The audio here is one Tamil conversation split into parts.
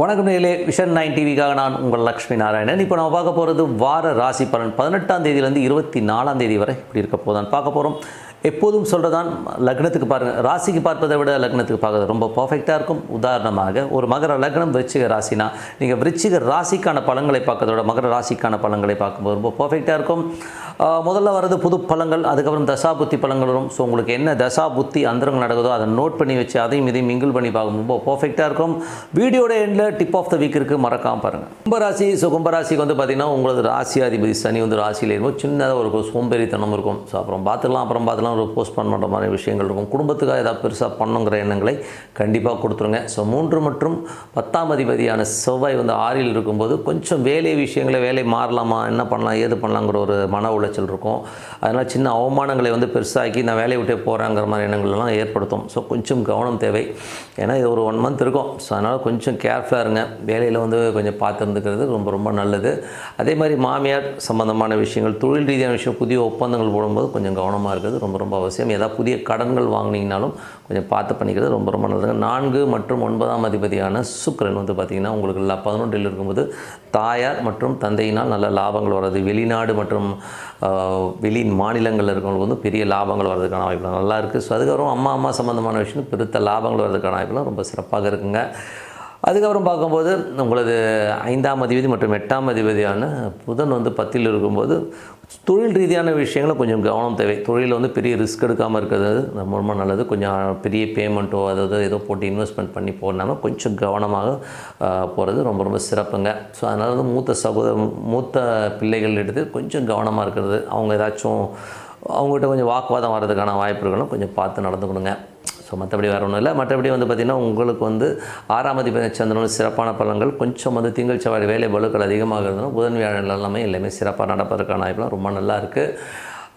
வணக்கம் நேரிலே விஷன் நைன் டிவிக்காக நான் உங்கள் லக்ஷ்மி நாராயணன். இப்போ நம்ம பார்க்க போகிறது வார ராசி பலன். பதினெட்டாம் தேதியிலேருந்து இருபத்தி நாலாம் தேதி வரை இப்படி இருக்க போதான் பார்க்க போகிறோம் எப்போதும் சொல்கிறதான் லக்னத்துக்கு பாருங்கள் ராசிக்கு பார்ப்பதை விட லக்னத்துக்கு பார்க்குறது ரொம்ப பர்ஃபெக்டாக இருக்கும். உதாரணமாக ஒரு மகர லக்னம் விருச்சிக ராசினா நீங்கள் விருச்சிக ராசிக்கான பலன்களை பார்க்கறதோட விட மகர ராசிக்கான பலன்களை பார்க்கும்போது ரொம்ப பர்ஃபெக்டாக இருக்கும். முதல்ல வர்றது புது பழங்கள் அதுக்கப்புறம் தசா புத்தி பழங்கள் வரும். ஸோ உங்களுக்கு என்ன தசா புத்தி அந்தரங்கள் நடக்குதோ அதை நோட் பண்ணி வச்சு அதையும் இதையும் மிங்கிள் பண்ணி பார்க்கும் ரொம்ப பர்ஃபெக்டாக இருக்கும். வீடியோட எண்டில் டிப் ஆஃப் த வீக் இருக்குது மறக்காம பாருங்கள் கும்பராசி ஸோ கும்பராசிக்கு வந்து பார்த்திங்கன்னா உங்களது ராசியாதிபதி சனி வந்து ராசியில் இருக்கும். சின்னதாக ஒரு சோம்பேறித்தனம் இருக்கும். ஸோ அப்புறம் பார்த்துக்கலாம். அப்புறம் பார்த்துக்கலாம். ஒரு போஸ்ட் பண்ணுற மாதிரி விஷயங்கள் இருக்கும். குடும்பத்துக்காக ஏதாவது பெருசாக பண்ணுங்கிற எண்ணங்களை கண்டிப்பாக கொடுத்துருங்க. ஸோ மூன்று மற்றும் பத்தாம் அதிபதியான செவ்வாய் வந்து ஆறில் இருக்கும்போது கொஞ்சம் வேலை விஷயங்களை வேலை மாறலாமா என்ன பண்ணலாம் ஏது பண்ணலாங்கிற ஒரு மன உளைச்சல் இருக்கும். அதனால் சின்ன அவமானங்களை வந்து பெருசாக்கி நான் வேலையை விட்டே போகிறேங்கிற மாதிரி எண்ணங்கள்லாம் ஏற்படுத்தும். ஸோ கொஞ்சம் கவனம் தேவை. ஏன்னா இது ஒரு ஒன் மந்த் இருக்கும். ஸோ அதனால் கொஞ்சம் கேர்ஃபுல்லாக இருங்க. வேலையில் வந்து கொஞ்சம் பார்த்துருந்துக்கிறது ரொம்ப ரொம்ப நல்லது. அதே மாதிரி மாமியார் சம்மந்தமான விஷயங்கள் தொழில் ரீதியான விஷயம் புதிய ஒப்பந்தங்கள் போடும்போது கொஞ்சம் கவனமாக இருக்கிறது ரொம்ப ரொம்ப அவசியம். ஏதாவது புதிய கடன்கள் வாங்கினீங்கனாலும் கொஞ்சம் பார்த்து பண்ணிக்கிறது ரொம்ப ரொம்ப நல்லதுங்க. நான்கு மற்றும் ஒன்பதாம் அதிபதியான சுக்கரன் வந்து பார்த்திங்கன்னா உங்களுக்கு எல்லா பதினொன்றில் இருக்கும்போது தாயார் மற்றும் தந்தையினால் நல்ல லாபங்கள் வர்றது. வெளிநாடு மற்றும் வெளி மாநிலங்களில் இருக்கிறவங்களுக்கு வந்து பெரிய லாபங்கள் வர்றதுக்கான வாய்ப்புகள் நல்லா இருக்குது ஸோ அதுக்கப்புறம் அம்மா அம்மா சம்மந்தமான விஷயம் பெருத்த லாபங்கள் வர்றதுக்கான வாய்ப்புலாம் ரொம்ப சிறப்பாக இருக்குங்க. அதுக்கப்புறம் பார்க்கும்போது உங்களது ஐந்தாம் அதிபதி மற்றும் எட்டாம் அதிபதியான புதன் வந்து பத்தில் இருக்கும்போது தொழில் ரீதியான விஷயங்களை கொஞ்சம் கவனம் தேவை. தொழிலில் வந்து பெரிய ரிஸ்க் எடுக்காமல் இருக்கிறது. ரொம்ப ரொம்ப நல்லது. கொஞ்சம் பெரிய பேமெண்ட்டோ அதாவது ஏதோ போட்டு இன்வெஸ்ட்மெண்ட் பண்ணி போடனாலும் கொஞ்சம் கவனமாக போகிறது ரொம்ப ரொம்ப சிறப்புங்க. ஸோ அதனால் வந்து மூத்த சகோதர மூத்த பிள்ளைகள் எடுத்து கொஞ்சம் கவனமாக இருக்கிறது. அவங்க ஏதாச்சும் அவங்ககிட்ட கொஞ்சம் வாக்குவாதம் வர்றதுக்கான வாய்ப்பு இருக்கணும் கொஞ்சம் பார்த்து நடந்துக்கணுங்க. ஸோ மற்றபடி வேறு ஒன்றும் இல்லை. மற்றபடி வந்து பார்த்திங்கன்னா உங்களுக்கு வந்து ஆறாம் அதிபதி சந்திரன் சிறப்பான பலன்கள். கொஞ்சம் வந்து திங்கள் செவ்வாய் வேலை பலுக்கள் அதிகமாக இருந்தாலும் புதன் வியாழன் எல்லாமே எல்லாமே சிறப்பாக நடப்பதற்கான வாய்ப்புலாம் ரொம்ப நல்லா இருக்குது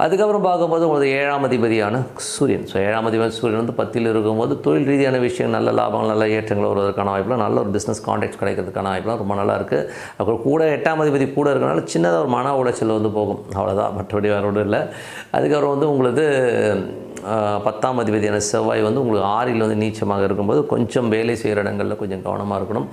அதுக்கப்புறம் பார்க்கும்போது உங்களுக்கு ஏழாம் அதிபதியான சூரியன். ஸோ ஏழாம் அதிபதி சூரியன் வந்து பத்தில் இருக்கும்போது தொழில் ரீதியான விஷயம் நல்ல லாபங்கள் நல்ல ஏற்றங்கள் வருவதற்கான வாய்ப்புலாம் நல்ல ஒரு பிஸ்னஸ் கான்டாக்ட் கிடைக்கிறதுக்கான வாய்ப்புலாம் ரொம்ப நல்லா இருக்குது அப்புறம் கூட எட்டாம் அதிபதி கூட இருக்கனால சின்னதாக ஒரு மன உளைச்சல் வந்து போகும். அவ்வளோதான் மற்றபடி வேறு ஒன்றும் இல்லை. அதுக்கப்புறம் வந்து உங்களது பத்தாம் அதிபதியான செவ்வாய் வந்து உங்களுக்கு ஆறில் வந்து நீச்சமாக இருக்கும்போது கொஞ்சம் வேலை செய்கிற இடங்களில் கொஞ்சம் கவனமாக இருக்கணும்.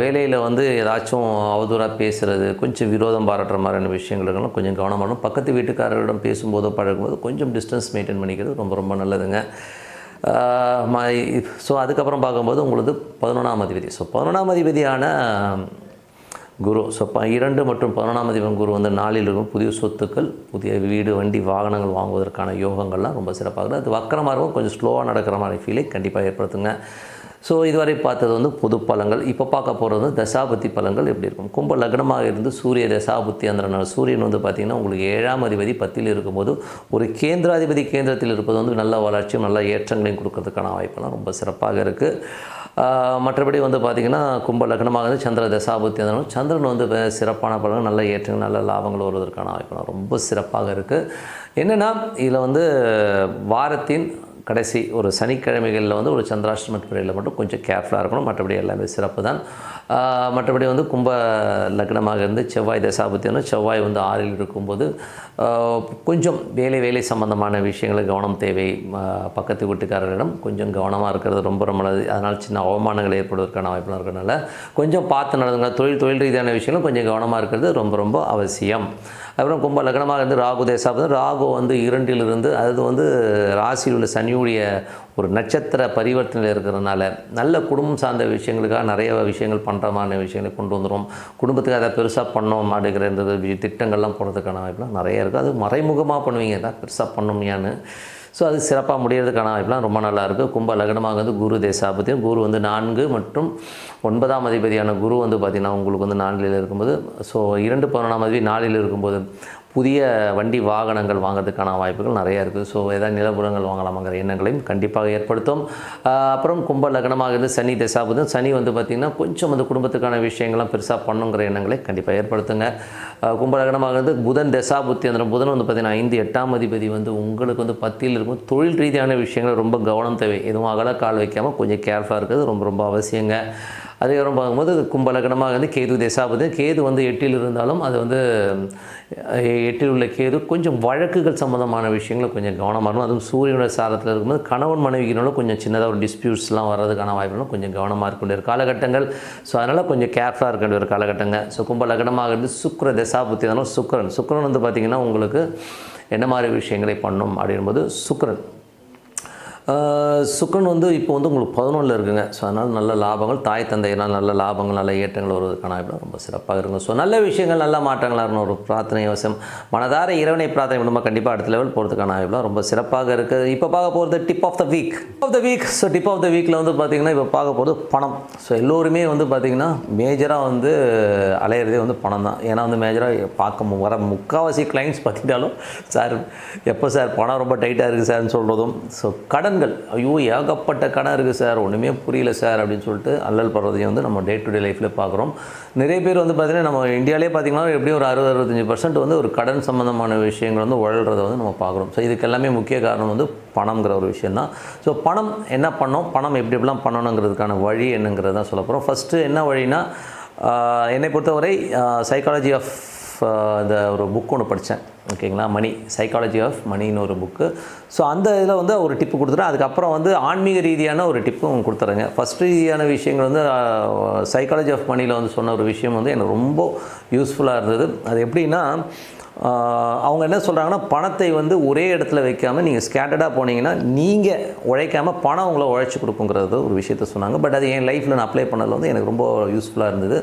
வேலையில் வந்து ஏதாச்சும் அவதூறாக பேசுகிறது கொஞ்சம் விரோதம் பாராட்டுற மாதிரியான விஷயங்களுக்கெல்லாம் கொஞ்சம் கவனமாக இருக்கணும். பக்கத்து வீட்டுக்காரர்களிடம் பேசும்போதோ பழகும்போது கொஞ்சம் டிஸ்டன்ஸ் மெயின்டைன் பண்ணிக்கிறது ரொம்ப ரொம்ப நல்லதுங்க. ஸோ அதுக்கப்புறம் பார்க்கும்போது உங்களுக்கு பதினொன்றாம் அதிபதி. ஸோ பதினொன்றாம் அதிபதியான குரு. ஸோ ப இரண்டு மற்றும் பதினொன்றாம் அதிபன் குரு வந்து நாளில் இருக்கும். புதிய சொத்துக்கள் புதிய வீடு வண்டி வாகனங்கள் வாங்குவதற்கான யோகங்கள்லாம் ரொம்ப சிறப்பாக அது வக்கரமாக இருக்கும் கொஞ்சம் ஸ்லோவாக நடக்கிற மாதிரி ஃபீலை கண்டிப்பாக ஏற்படுத்துங்க. ஸோ இதுவரை பார்த்தது வந்து பொது பலங்கள். இப்போ பார்க்க போகிறது வந்து தசாபத்தி பலங்கள் எப்படி இருக்கும்? கும்ப லக்னமாக இருந்து சூரிய தசாபுத்தி அந்த சூரியன் வந்து பார்த்திங்கன்னா உங்களுக்கு ஏழாம் அதிபதி பத்தில் இருக்கும்போது ஒரு கேந்திராதிபதி கேந்திரத்தில் இருப்பது வந்து நல்ல வளர்ச்சியும் நல்ல ஏற்றங்களையும் கொடுக்கறதுக்கான வாய்ப்பெல்லாம் ரொம்ப சிறப்பாக இருக்குது மற்றபடி வந்து பார்த்திங்கன்னா கும்ப லக்னமாக இருந்து சந்திர தசாபுத்தி இருந்தாலும் சந்திரன் வந்து சிறப்பான பலன்கள் நல்ல ஏற்றங்கள் நல்ல லாபங்கள் வருவதற்கான வாய்ப்புலாம் ரொம்ப சிறப்பாக இருக்குது என்னென்னா இதில் வந்து வாரத்தின் கடைசி ஒரு சனிக்கிழமைகளில் வந்து ஒரு சந்திராஷ்டம பிறையில் மட்டும் கொஞ்சம் கேர்ஃபுல்லாக இருக்கணும். மற்றபடி எல்லாமே சிறப்பு தான் மற்றபடி வந்து கும்ப லக்னமாக இருந்து செவ்வாய் தசாபத்தி வந்து செவ்வாய் வந்து ஆறில் இருக்கும்போது கொஞ்சம் வேலை வேலை சம்பந்தமான விஷயங்களுக்கு கவனம் தேவை. பக்கத்து வீட்டுக்காரர்களிடம் கொஞ்சம் கவனமாக இருக்கிறது ரொம்ப ரொம்ப நல்லது. அதனால் சின்ன அவமானங்கள் ஏற்படுவதற்கான வாய்ப்புலாம் இருக்கிறனால கொஞ்சம் பார்த்து நடந்துங்க தொழில் தொழில் ரீதியான விஷயங்களும் கொஞ்சம் கவனமாக இருக்கிறது ரொம்ப ரொம்ப அவசியம். அப்புறம் கும்ப லக்னமாக இருந்து ராகு தேசாபதி. ராகு வந்து இரண்டிலிருந்து அது வந்து ராசியில் உள்ள சனியுடைய ஒரு நட்சத்திர பரிவர்த்தனையில் இருக்கிறதுனால நல்ல குடும்பம் சார்ந்த விஷயங்களுக்காக நிறைய விஷயங்கள் பண்ணுற மாதிரி விஷயங்களை கொண்டு வந்துடும் குடும்பத்துக்கு அதை பெருசாக பண்ணோம் அப்படிங்கிற இந்த திட்டங்கள்லாம் போகிறதுக்கான வாய்ப்புலாம் நிறைய இருக்குது அது மறைமுகமாக பண்ணுவீங்க தான் பெருசாக பண்ணோம்யான்னு ஸோ அது சிறப்பாக முடிகிறதுக்கான வாய்ப்புலாம் ரொம்ப நல்லாயிருக்கு. கும்ப லக்னமாக வந்து குரு தேசாபத்தியம் குரு வந்து நான்கு மற்றும் ஒன்பதாம் அதிபதியான குரு வந்து பார்த்திங்கன்னா உங்களுக்கு வந்து நான்கில் இருக்கும்போது ஸோ இரண்டு பதினொன்றாம் அதிபதி நாலில் இருக்கும்போது புதிய வண்டி வாகனங்கள் வாங்குறதுக்கான வாய்ப்புகள் நிறையா இருக்குது. ஸோ ஏதாவது நிலப்புறங்கள் வாங்கலாமாங்கிற எண்ணங்களையும் கண்டிப்பாக ஏற்படுத்தும். அப்புறம் கும்ப லக்னமாக இருந்து சனி தசாபுதம் சனி வந்து பார்த்திங்கன்னா கொஞ்சம் அந்த குடும்பத்துக்கான விஷயங்கள்லாம் பெருசாக பண்ணுங்கிற எண்ணங்களை கண்டிப்பாக ஏற்படுத்துங்க. கும்ப லக்னமாக இருந்து புதன் தசாபுத்தி அந்த புதன் வந்து பார்த்திங்கன்னா ஐந்து எட்டாம் அதிபதி வந்து உங்களுக்கு வந்து பத்தியில் இருக்கும். தொழில் ரீதியான விஷயங்கள் ரொம்ப கவனம் தேவை. எதுவும் அகல கால் வைக்காமல் கொஞ்சம் கேர்ஃபுல்லாக இருக்கிறது ரொம்ப ரொம்ப அவசியங்க. அதுக்கப்புறம் பார்க்கும்போது கும்பலக்கணமாக வந்து கேது தேசாபதி கேது வந்து எட்டில் இருந்தாலும் அது வந்து எட்டில் உள்ள கேது கொஞ்சம் வழக்குகள் சம்மந்தமான விஷயங்களை கொஞ்சம் கவனமாக இருக்கணும். அதுவும் சூரியனோட சாரத்தில் இருக்கும்போது கணவன் மனைவிக்கினாலும் கொஞ்சம் சின்னதாக ஒரு டிஸ்பியூட்ஸ்லாம் வர்றதுக்கான வாய்ப்புகளும் கொஞ்சம் கவனமாக இருக்க வேண்டிய ஒரு காலகட்டங்கள். ஸோ அதனால் கொஞ்சம் கேர்ஃபுல்லாக இருக்க வேண்டிய ஒரு காலகட்டங்கள். ஸோ கும்பலக்கணமாக இருந்து சுக்கர தசாபுத்தி இருந்தாலும் சுக்கரன். சுக்கரன் வந்து பார்த்திங்கன்னா உங்களுக்கு என்ன மாதிரி விஷயங்களை பண்ணும் அப்படின்போது சுக்கரன். சுக்கரன் வந்து இப்போ வந்து உங்களுக்கு பதினொன்றில் இருக்குங்க. ஸோ அதனால் நல்ல லாபங்கள் தாய் தந்தையினால் நல்ல லாபங்கள் நல்ல ஏற்றங்கள் வருவதற்கான வாய்ப்பு ரொம்ப சிறப்பாக இருக்குங்க ஸோ நல்ல விஷயங்கள் நல்ல மாற்றங்களாக இருக்கணும். ஒரு பிரார்த்தனை அவசியம் மனதார இறைவனை பிரார்த்தனை பண்ணும்போது கண்டிப்பாக அடுத்த லெவல் போகிறதுக்கான வாய்ப்புலாம் ரொம்ப சிறப்பாக இருக்குது இப்போ பார்க்க போகிறது tip of the week of the week so tip of the வீக்கில் வந்து பார்த்திங்கன்னா இப்போ பார்க்க போகிறது பணம். ஸோ எல்லோருமே வந்து பார்த்திங்கன்னா மேஜராக வந்து அலையிறதே வந்து பணம் தான். ஏன்னா வந்து மேஜராக பார்க்க மு- வர முக்கால்வாசி கிளைண்ட்ஸ் பார்த்துட்டாலும் சார் எப்போ சார் பணம் ரொம்ப டைட்டாக இருக்குது சார்னு சொல்கிறதும் ஸோ கடன் கடன்கள் ஐயோ ஏகப்பட்ட கடன் இருக்குது சார். ஒன்றுமே புரியல சார் அப்படின்னு சொல்லிட்டு அல்லல் படுறதையும் வந்து நம்ம டே டு டே லைஃப்பில் பார்க்குறோம். நிறைய பேர் வந்து பார்த்திங்கன்னா நம்ம இந்தியாவிலே பார்த்திங்கன்னா எப்படியும் ஒரு அறுபது அறுபத்தஞ்சு பர்சன்ட் வந்து ஒரு கடன் சம்மந்தமான விஷயங்கள் வந்து உழல்றதை வந்து நம்ம பார்க்குறோம். ஸோ இதுக்கு எல்லாமே முக்கிய காரணம் வந்து பணம்ங்கிற ஒரு விஷயம் தான் ஸோ பணம் என்ன பண்ணோம்? பணம் எப்படி எப்படிலாம் பண்ணணுங்கிறதுக்கான வழி என்னங்கிறது தான் சொல்ல போகிறோம் ஃபஸ்ட்டு என்ன வழினா என்னை பொறுத்தவரை சைக்காலஜி ஆஃப் இந்த ஒரு புக் ஒன்று படித்தேன். ஓகேங்களா? மணி சைக்காலஜி ஆஃப் மணின்னு ஒரு புக்கு ஸோ அந்த இதில் வந்து ஒரு டிப்பு கொடுத்துட்டேன். அதுக்கப்புறம் வந்து ஆன்மீக ரீதியான ஒரு டிப்பும் கொடுத்துறேங்க. ஃபஸ்ட் ரீதியான விஷயங்கள் வந்து சைக்காலஜி ஆஃப் மணியில் வந்து சொன்ன ஒரு விஷயம் வந்து எனக்கு ரொம்ப யூஸ்ஃபுல்லாக இருந்தது. அது எப்படின்னா அவங்க என்ன சொல்கிறாங்கன்னா பணத்தை வந்து ஒரே இடத்துல வைக்காமல் நீங்கள் ஸ்கேட்டர்டாக போனீங்கன்னா நீங்கள் உழைக்காமல் பணம் உங்களை உழைச்சி கொடுக்குங்கிறது ஒரு விஷயத்த சொன்னாங்க. பட் அது என் லைஃப்பில் நான் அப்ளை பண்ணதில் வந்து எனக்கு ரொம்ப யூஸ்ஃபுல்லாக இருந்தது.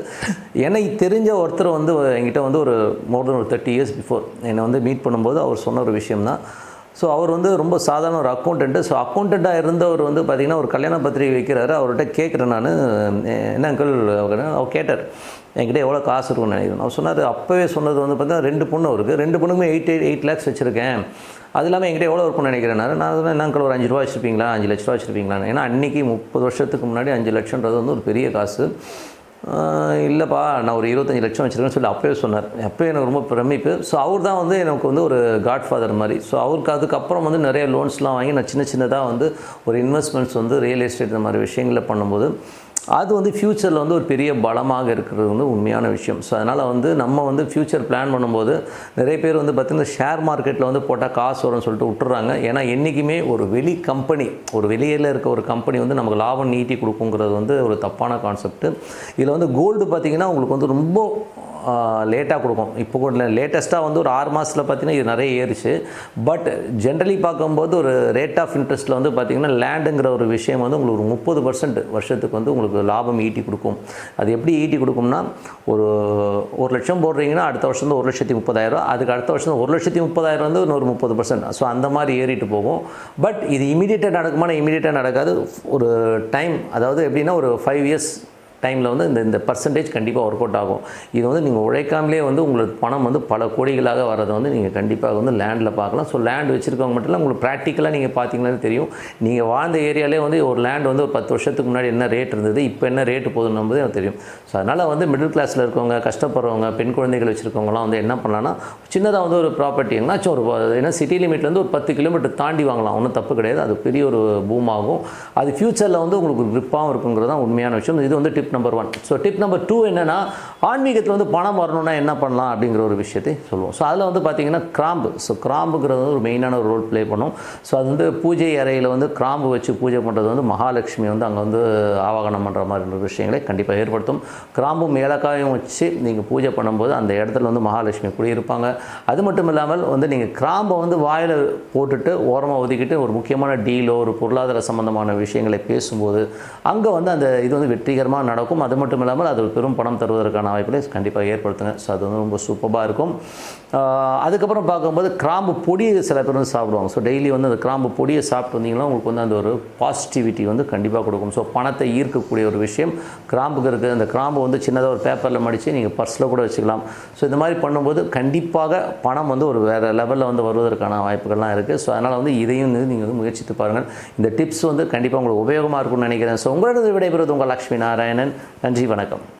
எனக்கு தெரிஞ்ச ஒருத்தர் வந்து என்கிட்ட வந்து ஒரு மோர் தென் ஒரு தேர்ட்டி இயர்ஸ் பிஃபோர் என்னை வந்து மீட் பண்ணும்போது அவர் சொன்ன ஒரு விஷயம் தான் ஸோ அவர் வந்து ரொம்ப சாதாரண ஒரு அக்கௌண்ட்டு ஸோ அக்கௌண்ட்டாக இருந்தவர் வந்து பார்த்திங்கன்னா ஒரு கல்யாண பத்திரிகை வைக்கிறாரு. அவர்கிட்ட கேட்குறேன் நான். என்ன அங்கிள் அவர் கேட்டார். என்கிட்ட எவ்வளோ காசு இருக்கும்னு நினைக்கிறேன். அவர் சொன்னார் அப்போவே சொன்னது வந்து பார்த்தீங்கன்னா ரெண்டு பொண்ணு இருக்குது ரெண்டு பொண்ணுக்குமே எயிட் எயிட் எயிட் லேக்ஸ் வச்சுருக்கேன். அது இல்லாமல் என்கிட்ட எவ்வளோ இருக்கும்னு நினைக்கிறேன் நான் நான் சொன்னேன் என்ன ஒரு அஞ்சு ரூபா வச்சுருப்பீங்களா? அஞ்சு லட்ச ரூபா வச்சுருப்பீங்களா ஏன்னா அன்றைக்கி முப்பது வருஷத்துக்கு முன்னாடி அஞ்சு லட்சன்றது வந்து ஒரு பெரிய காசு. இல்லைப்பா நான் ஒரு இருபத்தஞ்சி லட்சம் வச்சுருக்கேன்னு சொல்லி அப்போயே சொன்னார். அப்போயே எனக்கு ரொம்ப பிரமிப்பு. ஸோ அவர் தான் வந்து எனக்கு வந்து ஒரு காட் ஃபாதர் மாதிரி. ஸோ அவருக்கு அதுக்கப்புறம் வந்து நிறைய லோன்ஸ்லாம் வாங்கி நான் சின்ன சின்னதாக வந்து ஒரு இன்வெஸ்ட்மெண்ட்ஸ் வந்து ரியல் எஸ்டேட் இந்த மாதிரி விஷயங்களை பண்ணும்போது அது வந்து ஃப்யூச்சரில் வந்து ஒரு பெரிய பலமாக இருக்கிறது வந்து உண்மையான விஷயம். ஸோ அதனால் வந்து நம்ம வந்து ஃப்யூச்சர் பிளான் பண்ணும்போது நிறைய பேர் வந்து பார்த்திங்கன்னா ஷேர் மார்க்கெட்டில் வந்து போட்டால் காசு வரும்னு சொல்லிட்டு விட்டுறாங்க. ஏன்னா என்றைக்குமே ஒரு வெளி கம்பெனி ஒரு வெளியில் இருக்க ஒரு கம்பெனி வந்து நமக்கு லாபம் நீட்டி கொடுக்குங்கிறது வந்து ஒரு தப்பான கான்செப்ட் இதில் வந்து கோல்டு பார்த்திங்கன்னா உங்களுக்கு வந்து ரொம்ப லேட்டாக கொடுக்கும். இப்போ கூட லேட்டஸ்ட்டாக வந்து ஒரு ஆறு மாதத்தில் பார்த்தீங்கன்னா இது நிறைய ஏறிச்சு. பட் ஜென்ரலி பார்க்கும்போது ஒரு ரேட் ஆஃப் இன்ட்ரெஸ்ட்டில் வந்து பார்த்திங்கன்னா லேண்டுங்கிற ஒரு விஷயம் வந்து உங்களுக்கு ஒரு முப்பது பர்சன்ட் வருஷத்துக்கு வந்து உங்களுக்கு லாபம் ஈட்டி கொடுக்கும். அது எப்படி ஈட்டி கொடுக்கும்னா ஒரு ஒரு லட்சம் போடுறீங்கன்னா அடுத்த வருஷம் ஒரு லட்சத்தி முப்பதாயிரம் அதுக்கு அடுத்த வருஷம் ஒரு லட்சத்தி முப்பதாயிரம் வந்து இன்னொரு முப்பது பர்சன்ட் ஸோ அந்த மாதிரி ஏறிட்டு போகும். பட் இது இமீடியட்டாக நடக்குமானா இமீடியட்டாக நடக்காது. ஒரு டைம் அதாவது எப்படின்னா ஒரு ஃபைவ் இயர்ஸ் டைமில் வந்து இந்த இந்த பர்சன்டேஜ் கண்டிப்பாக ஒர்க் அவுட் ஆகும். இது வந்து நீங்கள் உழைக்காமலே வந்து உங்களுக்கு பணம் வந்து பல கோடிகளாக வரதை வந்து நீங்கள் கண்டிப்பாக வந்து லேண்டில் பார்க்கலாம். ஸோ லேண்ட் வச்சுருக்கவங்க மட்டும் இல்லை உங்களுக்கு ப்ராக்டிக்கலாக நீங்கள் பார்த்தீங்கன்னா தெரியும். நீங்கள் வாழ்ந்த ஏரியாலே வந்து ஒரு லேண்ட் வந்து ஒரு பத்து வருஷத்துக்கு முன்னாடி என்ன ரேட் இருந்தது இப்போ என்ன ரேட்டு போதுன்னு எனக்கு தெரியும். ஸோ அதனால் வந்து மிடில் கிளாஸில் இருக்கவங்க கஷ்டப்படுறவங்க பெண் குழந்தைகள் வச்சுருக்கவங்களாம் வந்து என்ன பண்ணலாம்னா சின்னதாக வந்து ஒரு ப்ராப்பர்ட்டி எங்கேனாச்சும் ஒரு ஏன்னா சிட்டி லிமிட்லேருந்து ஒரு பத்து கிலோமீட்டர் தாண்டி வாங்கலாம். ஒன்றும் தப்பு கிடையாது. அது பெரிய ஒரு பூம் ஆகும். அது ஃப்யூச்சரில் வந்து உங்களுக்கு ஒரு இருக்குங்கிறது தான் உண்மையான விஷயம். இது வந்து tip number one so tip number two என்னென்னா ஆன்மீகத்தில் வந்து பணம் வரணும்னா என்ன பண்ணலாம் அப்படிங்கிற ஒரு விஷயத்தை சொல்லுவோம். ஸோ அதில் வந்து பார்த்தீங்கன்னா கிராம்பு. ஸோ கிராம்புங்கிறது வந்து ஒரு மெயினான ஒரு ரோல் ப்ளே பண்ணும். ஸோ அது வந்து பூஜை அறையில் வந்து கிராம்பு வச்சு பூஜை பண்ணுறது வந்து மகாலட்சுமி வந்து அங்கே வந்து ஆவாகனம் பண்ணுற மாதிரி விஷயங்களை கண்டிப்பாக ஏற்படுத்தும். கிராம்பும் ஏலக்காயும் வச்சு நீங்கள் பூஜை பண்ணும்போது அந்த இடத்துல வந்து மகாலட்சுமி குடியிருப்பாங்க. அது மட்டும் இல்லாமல் வந்து நீங்கள் கிராம்பை வந்து வாயில் போட்டுட்டு ஓரமாக ஒதுக்கிட்டு ஒரு முக்கியமான டீலோ ஒரு பொருளாதார சம்பந்தமான விஷயங்களை பேசும்போது அங்கே வந்து அந்த இது வந்து வெற்றிகரமாக நடக்கும். அது மட்டும் இல்லாமல் அது பெரும் பணம் தருவதற்கான வாய்ப்புகளை கண்டிப்பாக ஏற்படுத்துங்க. ஸோ அது வந்து ரொம்ப சூப்பராக இருக்கும். அதுக்கப்புறம் பார்க்கும்போது கிராம்பு பொடியை சில பேர் வந்து சாப்பிடுவாங்க. ஸோ டெய்லி வந்து அந்த கிராம்பு பொடியை சாப்பிட்டு வந்தீங்கன்னா உங்களுக்கு வந்து அந்த ஒரு பாசிட்டிவிட்டி வந்து கண்டிப்பாக கொடுக்கும். ஸோ பணத்தை ஈர்க்கக்கூடிய ஒரு விஷயம். கிராம்புக்கு இருக்குது அந்த கிராம்பு வந்து சின்னதாக ஒரு பேப்பரில் மடித்து நீங்கள் பர்ஸில் கூட வச்சுக்கலாம். ஸோ இந்த மாதிரி பண்ணும்போது கண்டிப்பாக பணம் வந்து ஒரு வேறு லெவலில் வந்து வருவதற்கான வாய்ப்புகள்லாம் இருக்குது ஸோ அதனால் வந்து இதையும் வந்து நீங்கள் வந்து முயற்சித்து பாருங்கள். இந்த டிப்ஸ் வந்து கண்டிப்பாக உங்களுக்கு உபயோகமாக இருக்கும்னு நினைக்கிறேன். ஸோ உங்களோட விடைபெறுவது உங்கள் லக்ஷ்மி நாராயணன். நன்றி வணக்கம்.